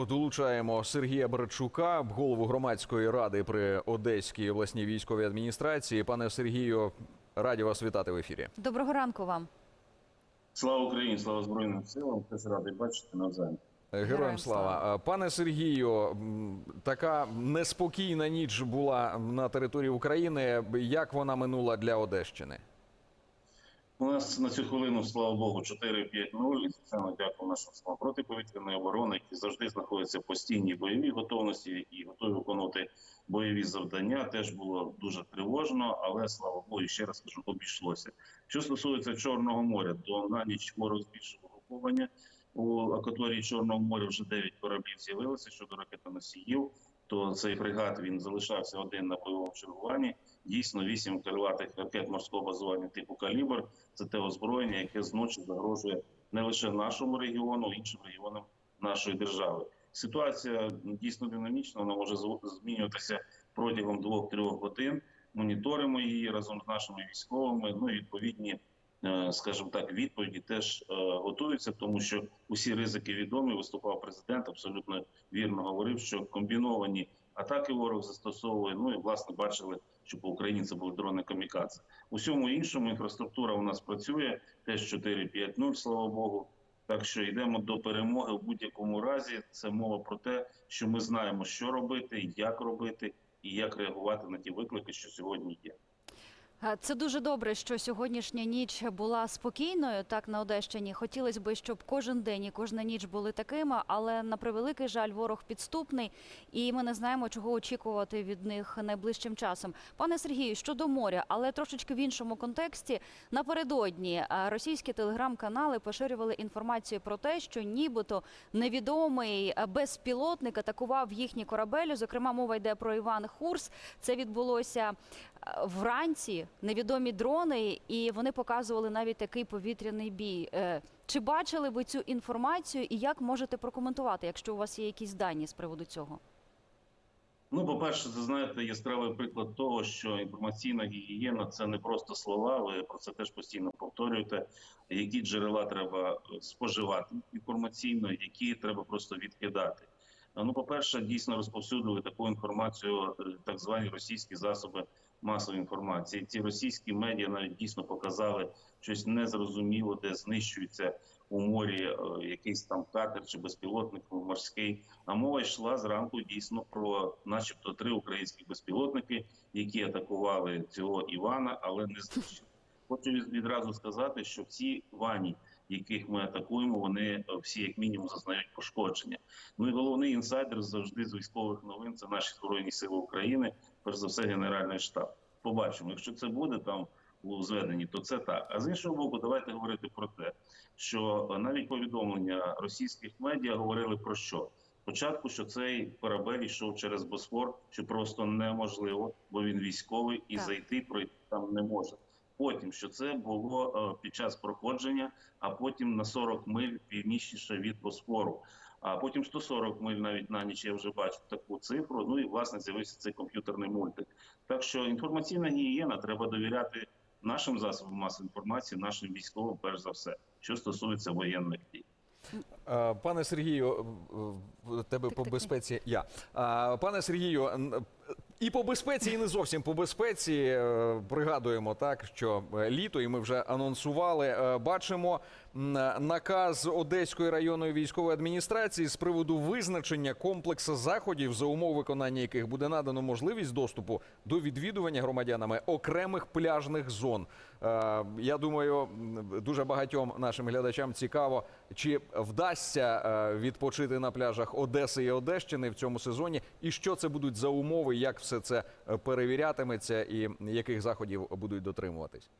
ефіру долучаємо Сергія Брачука, голову громадської ради при Одеській обласній військовій адміністрації. Пане Сергію, раді вас вітати в ефірі. Доброго ранку вам. Слава Україні, слава Збройним силам. Теж радий бачити навзаєм. Героям Героям слава. Пане Сергію, така неспокійна ніч була на території України. Як вона минула для Одещини? У нас на цю хвилину, слава Богу, 4-5-0. І звичайно дякую нашим силам протиповітряної оборони, які завжди знаходяться в постійній бойовій готовності і готові виконувати бойові завдання. Теж було дуже тривожно, але слава Богу, ще раз кажу, обійшлося. Що стосується Чорного моря, то на ніч ворог збільшив угруповання. У акваторії Чорного моря вже 9 кораблів з'явилося щодо ракетоносіїв. То цей фрегат він залишався один на бойовому чергуванні. Дійсно, вісім крилатих ракет морського базування типу калібр це те озброєння, яке зночі загрожує не лише нашому регіону, а іншим регіонам нашої держави. Ситуація дійсно динамічна, вона може змінюватися протягом двох-трьох годин. Моніторимо її разом з нашими військовими. Ну і відповідні, скажімо так, відповіді теж е, готуються, тому що усі ризики відомі. Виступав президент, абсолютно вірно говорив, що комбіновані атаки ворог застосовує. Ну і власне бачили, що по Україні це були дрони камікадзе. Усьому іншому інфраструктура у нас працює теж 4-5-0, слава Богу. Так що йдемо до перемоги в будь-якому разі. Це мова про те, що ми знаємо, що робити, як робити і як реагувати на ті виклики, що сьогодні є. Е, Це дуже добре, що сьогоднішня ніч була спокійною. Так на Одещині хотілося б, щоб кожен день і кожна ніч були такими, але на превеликий жаль, ворог підступний, і ми не знаємо, чого очікувати від них найближчим часом. Пане Сергію, щодо моря, але трошечки в іншому контексті. Напередодні е, російські телеграм-канали поширювали інформацію про те, що нібито невідомий е, безпілотник атакував їхній корабель. Зокрема, мова йде про Іван Хурс. Це відбулося вранці. Невідомі дрони, і вони показували навіть такий повітряний бій. Е, Чи бачили ви цю інформацію, і як можете прокоментувати, якщо у вас є якісь дані з приводу цього? Ну, по-перше, це знаєте, яскравий приклад того, що інформаційна гігієна це не просто слова. Ви про це теж постійно повторюєте. Які джерела треба е, споживати інформаційно, які треба просто відкидати. Ну, по-перше, дійсно розповсюдили таку інформацію, е, так звані російські засоби масової інформації. Ці російські медіа навіть дійсно показали щось незрозуміло, де знищується у морі е, якийсь там катер чи безпілотник морський. А мова йшла зранку дійсно про, начебто, три українські безпілотники, які атакували цього Івана, але не знищили. Хочу відразу сказати, що ці вані, яких ми атакуємо, вони е, всі як мінімум зазнають пошкодження. Ну і головний інсайдер завжди з військових новин це наші збройні сили України, перш за все, генеральний штаб. Побачимо, якщо це буде там у зведенні, то це так. А з іншого боку, давайте говорити про те, що навіть повідомлення російських медіа говорили про що. Спочатку, що цей корабель йшов через Босфор, що просто неможливо, бо він військовий і Так. зайти пройти там не може. Потім що це було е, під час проходження, а потім на 40 миль північніше від Босфору. А потім 140 миль навіть на ніч я вже бачу таку цифру. Ну і власне з'явився цей комп'ютерний мультик. Так що інформаційна гігієна треба довіряти нашим засобам масової інформації, нашим військовим, перш за все, що стосується воєнних дій. Е, Пане Сергію, е, в тебе Так, по так, безпеці я. Е, Пане Сергію, і по безпеці, і не зовсім по безпеці. е, Пригадуємо так, що е, літо, і ми вже анонсували. е, Бачимо наказ Одеської районної військової адміністрації з приводу визначення комплексу заходів, за умов виконання яких буде надано можливість доступу до відвідування громадянами окремих пляжних зон. Е, Я думаю, дуже багатьом нашим глядачам цікаво, чи вдасться е, відпочити на пляжах Одеси і Одещини в цьому сезоні, і що це будуть за умови, як все це е, перевірятиметься, і яких заходів будуть дотримуватись.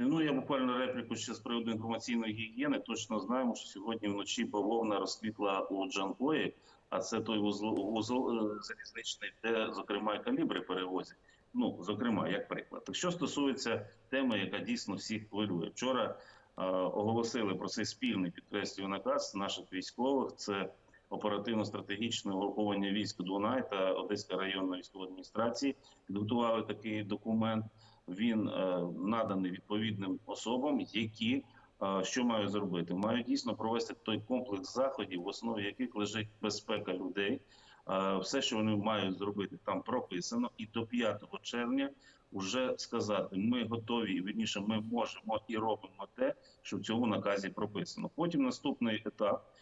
Ну я буквально репліку ще з приводу інформаційної гігієни. Точно знаємо, що сьогодні вночі бавовна розквітла у Джанкої, а це той вузол, вузол залізничний, де зокрема калібри перевозять. Ну зокрема, як приклад. Що стосується теми, яка дійсно всіх хвилює, вчора е, оголосили про цей спільний підкреслюю наказ наших військових. Це оперативно-стратегічне угруповання військ Дунай та Одеська районна військова адміністрації підготували такий документ. Він е, наданий відповідним особам, які е, що мають зробити? Мають дійсно провести той комплекс заходів, в основі яких лежить безпека людей. Все, що вони мають зробити, там прописано, і до 5 червня вже сказати, ми готові, і вірніше, ми можемо і робимо те, що в цьому наказі прописано. Потім наступний етап.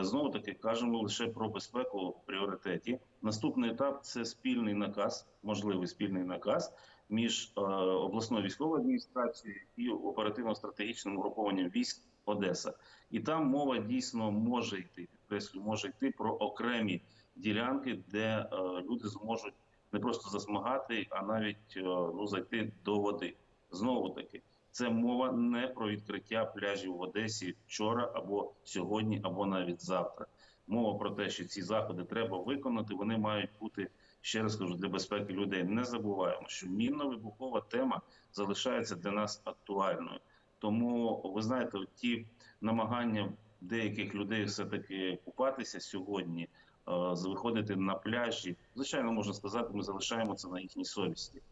Знову таки кажемо лише про безпеку в пріоритеті. Наступний етап це спільний наказ, можливий спільний наказ між обласною військовою адміністрацією і оперативно-стратегічним угрупованням військ Одеса. І там мова дійсно може йти, може йти про окремі ділянки, де е, люди зможуть не просто засмагати, а навіть е, ну зайти до води. Знову таки, це мова не про відкриття пляжів в Одесі вчора або сьогодні, або навіть завтра. Мова про те, що ці заходи треба виконати. Вони мають бути ще раз кажу для безпеки людей. Не забуваємо, що мінно-вибухова тема залишається для нас актуальною. Тому ви знаєте, ті намагання деяких людей все таки купатися сьогодні, виходити на пляжі. Звичайно, можна сказати, ми залишаємо це на їхній совісті. Е,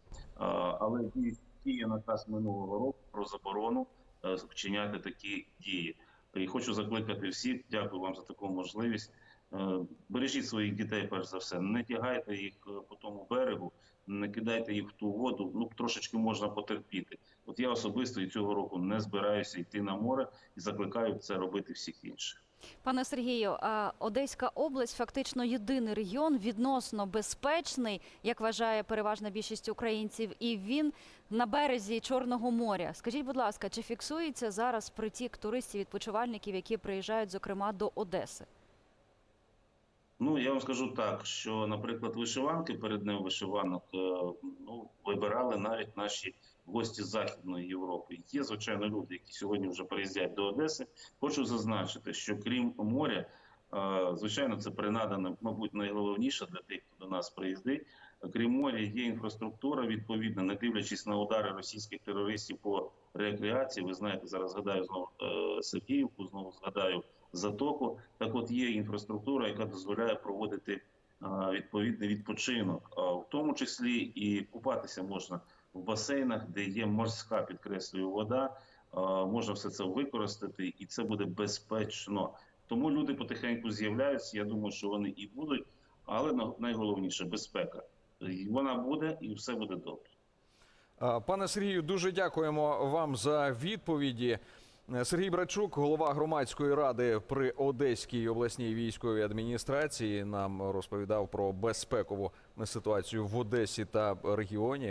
Але діє- наказ минулого року про заборону е, вчиняти такі дії. І хочу закликати всіх. Дякую вам за таку можливість. Е, Бережіть своїх дітей, перш за все, не тягайте їх е, по тому берегу, не кидайте їх в ту воду. Ну трошечки можна потерпіти. От я особисто і цього року не збираюся йти на море і закликаю це робити всіх інших. Пане Сергію, Одеська область фактично єдиний регіон відносно безпечний, як вважає переважна більшість українців, і він на березі Чорного моря. Скажіть, будь ласка, чи фіксується зараз притік туристів відпочивальників, які приїжджають, зокрема, до Одеси? Ну я вам скажу так, що, наприклад, вишиванки перед днем вишиванок е, ну вибирали навіть наші гості з Західної Європи. Є звичайно люди, які сьогодні вже приїздять до Одеси. Хочу зазначити, що крім моря, е, звичайно, це принадано, мабуть, найголовніше для тих, хто до нас приїздить. Крім моря, є інфраструктура відповідна, не дивлячись на удари російських терористів по рекреації. Ви знаєте, зараз згадаю знову е, Сергіївку, знову згадаю затоку. Так, от є інфраструктура, яка дозволяє проводити відповідний відпочинок, в тому числі і купатися можна басейнах, де є морська підкреслюю вода. Можна все це використати, і це буде безпечно. Тому люди потихеньку з'являються. Я думаю, що вони і будуть, але найголовніше безпека. Вона буде, і все буде добре. Е, Пане Сергію, дуже дякуємо вам за відповіді. Е, Сергій Брачук, голова громадської ради при Одеській обласній військовій адміністрації, нам розповідав про безпекову ситуацію в Одесі та регіоні.